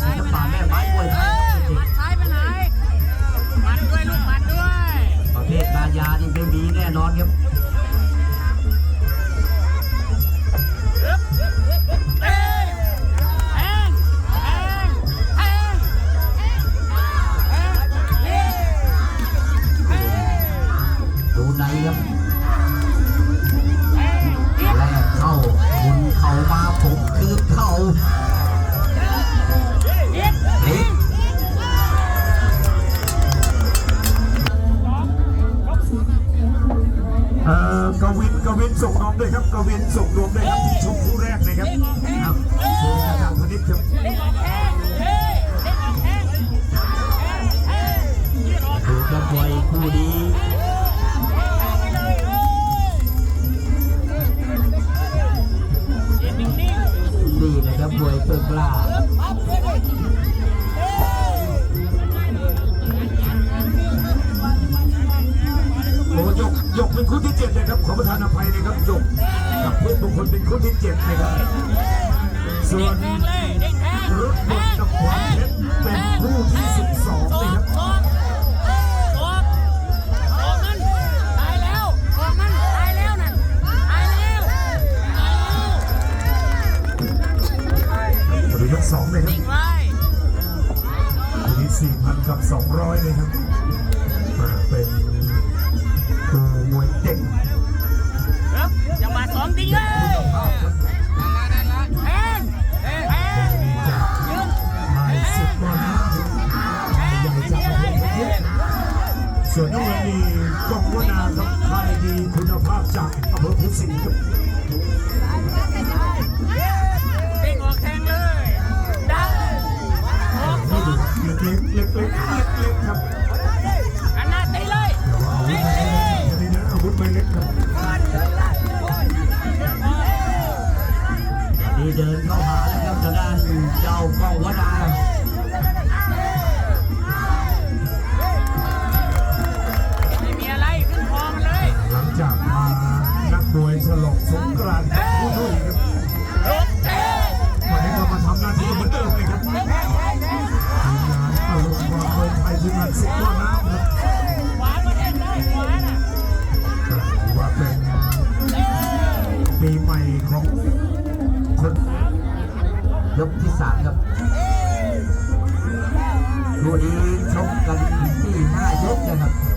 ศิลปะแม่ไม้มวยไทยมัดซ้ายไปไหมัดด้วยลูกมัดด้วย ประเภทบายานี่ไม่มีแน่นอนครับดูในครับแลกเข้าหมุนเข่ามาผมคือเข่า กวินกวินส่งนมด้วยครับกวินส่งรวมด้วยครับชุมคู่แรกนะครับครับโอาจพนิษฐ์ครับดักวยคู่นี้ดีนะครับมวยเปิดกล้า หยกเป็นคู่ที่เจ็ดนะครับขอประทานอภัยนะครับหยกกับเพื่อนบางคนเป็นคู่ที่เจ็ดนะครับส่วน ส่วนน้ำเงินมีกองวนาครับใครดีคุณภาพจากอำเภอพุทธศิลป์ีใหม่ของคนยกที่สามครับดูดีชกกันที่ห้ายกนะครับ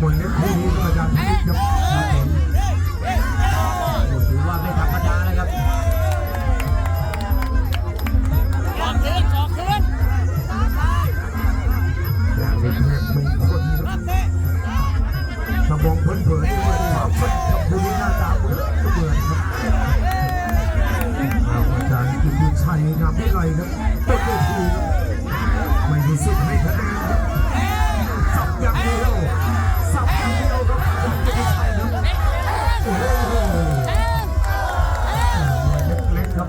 มวยเล็กคู่นี้ก็อาจารย์นิดมาถือว่าไม่ธรรมดานะครับออกคืนออกคืนอยางเล็กไม่คนครับมามองเผินๆด้วยความเผ็ดกับบุรีหน้าตาเบื่อเบื่อครับอาจารย์กิติชัยงามวิไลครับต้นเวทีครัไม่รู้สึกให้คะแนนครับ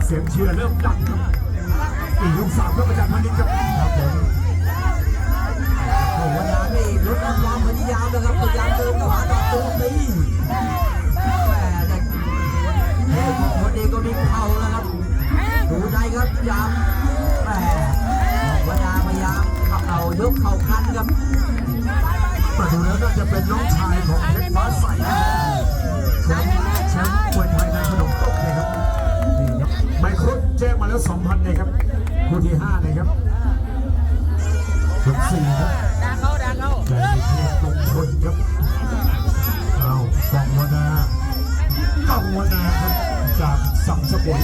เสียงเชียร์เริ่มดังครับสี่ลูกสามก็มบอาจัรพันนิดครับครับผมโอ้วันนั้นนี่ลความพยายามนะครับพยายามเดินหาดอกตูตีแต่คนนี้ก็มีเข่าแล้ะครับดูใจครับยายมแต่วันนาพยายามขับเอายกเข่าคันครับมาดูแล้วน่าจะเป็นน้องชายของเพชรฟ้าใสครับ แจ้งมาแล้ว2,000นะครับคู่ที่5นะครับยกสี่ครับดังเขาดังเขาแดงเทพมงคนครับเอากองวนา กองวนาครับจากสังสกุล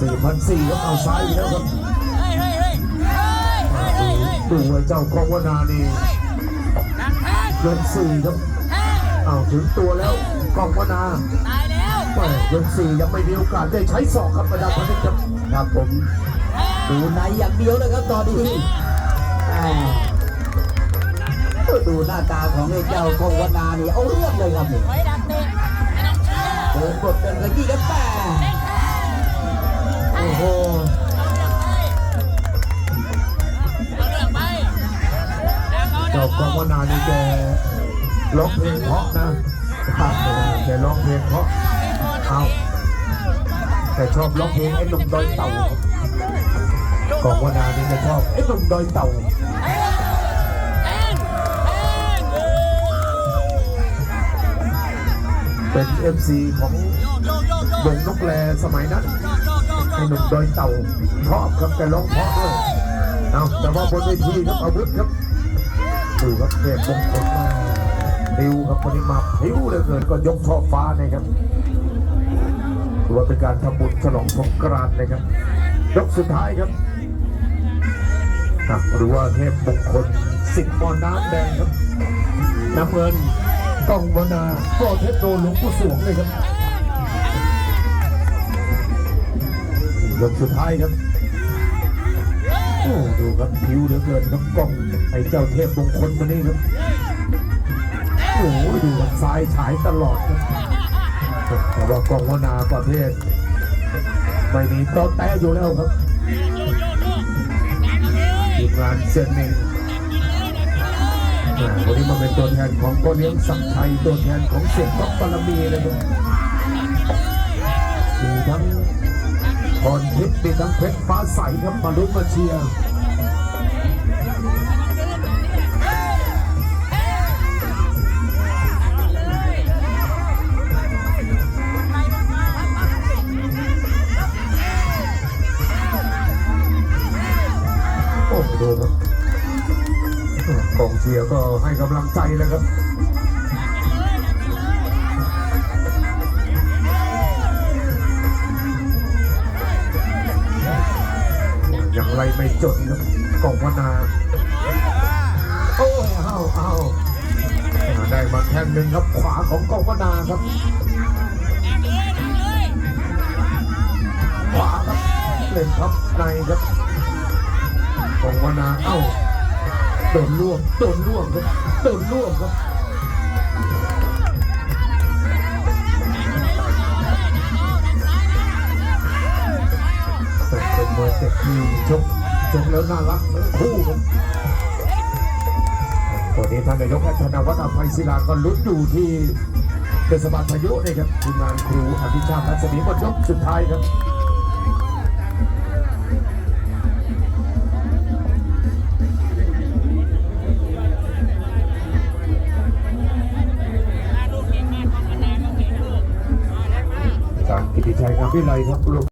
สี่พันสี่ครับเอาซ้ายอีกแล้วครับเฮ้ยเฮ้ยเฮ้ยเฮ้ยเฮ้ยเฮ้ยดูว่าเจ้ากองวนานี่ดังแทงยกสี่ครับแทงเอาถึงตัวแล้วกองวนาตายแล้วแม่ยกสี่ยังไม่มีโอกาสได้ใช้ศอกครับประดับพันธ์ครับครับผมดูในอย่างเดียวเลยครับตอนนี้แหม่ดูหน้าตาของไอ้เจ้ากองวนานี่เอาเรื่องเลยครับนี่ไว้ดักเตะไม่ต้องเชื่อเดินบทเป็นตะกี้กันแปเด้งแทง โอ้โหจ้างกองวนานี่แกร้องเพลงเพราะนะครับแกร้องเพลงเพราะเอาแต่ชอบร้องเพลงไอ้หนุ่มดอยเต่ากองวนานี่แกชอบไอ้หนุ่มดอยเต่าเป็นเอฟซีของวงนกแลสมัยนั้น หนุ่มดอยเต่าชอบครับแกร้องเพราะด้วยเอาแต่ว่าบนเวทีครับอาวุธครับดูครับเทพมงคลมาพิวครับวันนี้มาพิ้วเหลยเกินก็ยกช่อฟ้านะครับถือว่าเป็นการทำบุญฉลองสงกรานต์นะครับยกสุดท้ายครับหรือว่าเทพมงคลสิงห์มอน้ำแดงครับน้ำเงินกล้องวนาก็เทพโดหลวงปู่สวงเลยครับ ยกสุดท้ายครับโอ้ดูครับผิวเหลือเกินครับกล้องไอ้เจ้าเทพมงคลมานี่ครับโอ้โหดูครับซ้ายฉายตลอดครับแต่ว่ากล้องวนาประเภทไม่มีโต๊ะแตะอยู่แล้วครับทีมงานเซนเองอ่วันนี้มาเป็นตัวแทนของพ่อเลี้ยงสังชัยตัวแทนของเสียงท็อปบารมีเลยครับ พรทิพย์มีทั้งเพชรฟ้าใสครับมาลุ้นมาเชียร์โอ้โหกองเชียร์ก็ให้กำลังใจแล้วครับ อย่างไรไม่จนครับกองพนาโอ้เอาเอาอ่าได้มาแท่งหนึ่งครับขวาของกองพนาครับขวาครับเล่นทับในครับกองพนาเอ้าโดนล่วงโดนล่วงครับโดนล่วงครับ กชกแล้วน่ารักคู่ครับตอนนี้ท่านนายกธนวัฒน์อภัยศิลาก็ลุ้นอยู่ที่เทศบาลพายุนะครับทีมงานครูอภิชาติรัศมีหมดยกสุดท้ายครับจากกิติชัยงามวิไลครับรวม